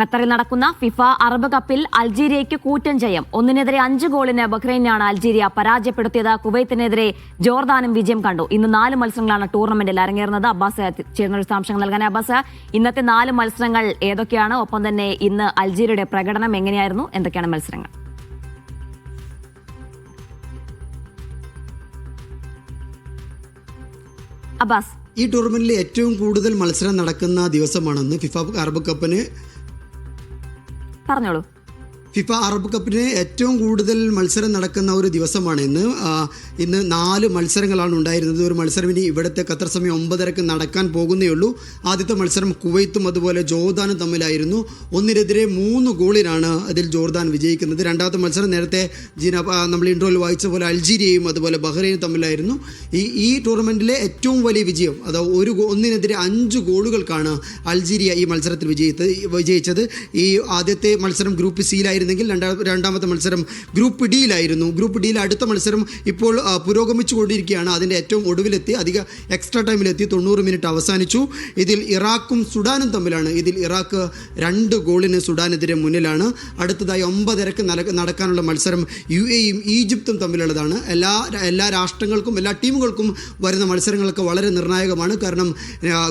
ഖത്തറിൽ നടക്കുന്ന FIFA Arab കപ്പിൽ അൾജീരിയയ്ക്ക് കൂറ്റൻ ജയം. ഒന്നിനെതിരെ അഞ്ച് ഗോളിന് ബഹ്റൈനാണ് അൾജീരിയ പരാജയപ്പെടുത്തിയത്. കുവൈത്തിനെതിരെ ജോർദാനും വിജയം കണ്ടു. ഇന്ന് നാല് മത്സരങ്ങളാണ് ടൂർണമെന്റിൽ അരങ്ങേറുന്നത്. അബ്ബാസ് ചേർന്ന വിശദാംശങ്ങൾ നൽകാൻ അബ്ബാസ് ഇന്നത്തെ നാല് മത്സരങ്ങൾ ഏതൊക്കെയാണ്? ഒപ്പം തന്നെ ഇന്ന് അൾജീരിയയുടെ പ്രകടനം എങ്ങനെയായിരുന്നു? എന്തൊക്കെയാണ് മത്സരങ്ങൾ? അബ്ബാസ്. ഈ ടൂർണമെന്റിൽ ഏറ്റവും കൂടുതൽ മത്സരം നടക്കുന്ന ദിവസമാണെന്ന് ഫിഫ അറബ് കപ്പിന്. പറഞ്ഞോളൂ. ഫിഫ അറബ് കപ്പിന് ഏറ്റവും കൂടുതൽ മത്സരം നടക്കുന്ന ഒരു ദിവസമാണ്. ഇന്ന് ഇന്ന് നാല് മത്സരങ്ങളാണ് ഉണ്ടായിരുന്നത്. ഒരു മത്സരം ഇനി ഇവിടുത്തെ ഖത്തർ സമയം ഒമ്പതരക്ക് നടക്കാൻ പോകുന്നേ ഉള്ളൂ. ആദ്യത്തെ മത്സരം കുവൈത്തും അതുപോലെ ജോർദാനും തമ്മിലായിരുന്നു. ഒന്നിനെതിരെ മൂന്ന് ഗോളിനാണ് അതിൽ ജോർദാൻ വിജയിക്കുന്നത്. രണ്ടാമത്തെ മത്സരം നേരത്തെ ജീന നമ്മൾ ഇൻട്രോയിൽ വായിച്ച പോലെ അൾജീരിയയും അതുപോലെ ബഹ്റൈനും തമ്മിലായിരുന്നു. ഈ ഈ ടൂർണമെന്റിലെ ഏറ്റവും വലിയ വിജയം അതായത് ഒരു ഒന്നിനെതിരെ അഞ്ച് ഗോളുകൾക്കാണ് അൾജീരിയ ഈ മത്സരത്തിൽ വിജയിച്ചത് വിജയിച്ചത്. ഈ ആദ്യത്തെ മത്സരം ഗ്രൂപ്പ് സിയിലായിരുന്നെങ്കിൽ രണ്ടാ രണ്ടാമത്തെ മത്സരം ഗ്രൂപ്പ് ഡിയിലായിരുന്നു. ഗ്രൂപ്പ് ഡിയിൽ അടുത്ത മത്സരം ഇപ്പോൾ പുരോഗമിച്ചു പുരോഗമിച്ചുകൊണ്ടിരിക്കുകയാണ്. അതിന്റെ ഏറ്റവും ഒടുവിലെത്തി അധിക എക്സ്ട്രാ ടൈമിലെത്തി തൊണ്ണൂറ് മിനിറ്റ് അവസാനിച്ചു. ഇതിൽ ഇറാഖും സുഡാനും തമ്മിലാണ്. ഇതിൽ ഇറാഖ് രണ്ട് ഗോളിന് സുഡാനെതിരെ മുന്നിലാണ്. അടുത്തതായി ഒമ്പതരക്ക് നട- നടക്കാനുള്ള മത്സരം യു എയും ഈജിപ്തും തമ്മിലുള്ളതാണ്. എല്ലാ എല്ലാ രാഷ്ട്രങ്ങൾക്കും എല്ലാ ടീമുകൾക്കും വരുന്ന മത്സരങ്ങളൊക്കെ വളരെ നിർണായകമാണ്. കാരണം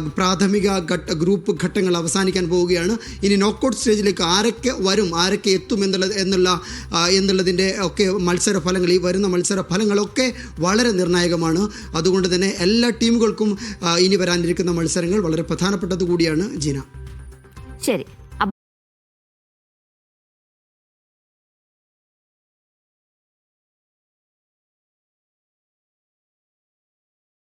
പ്രാഥമിക ഘട്ട ഗ്രൂപ്പ് ഘട്ടങ്ങൾ അവസാനിക്കാൻ പോവുകയാണ്. ഇനി നോക്കൗട്ട് സ്റ്റേജിലേക്ക് ആരൊക്കെ വരും ആരൊക്കെ എത്തും എന്നുള്ള ആ, എന്നുള്ളതിന്റെ ഒക്കെ മത്സര ഫലങ്ങൾ ഈ വരുന്ന മത്സര ഫലങ്ങളൊക്കെ വളരെ നിർണായകമാണ്. അതുകൊണ്ട് തന്നെ എല്ലാ ടീമുകൾക്കും ഇനി വരാനിരിക്കുന്ന മത്സരങ്ങൾ വളരെ പ്രധാനപ്പെട്ടത് കൂടിയാണ് ജീന. ശരി.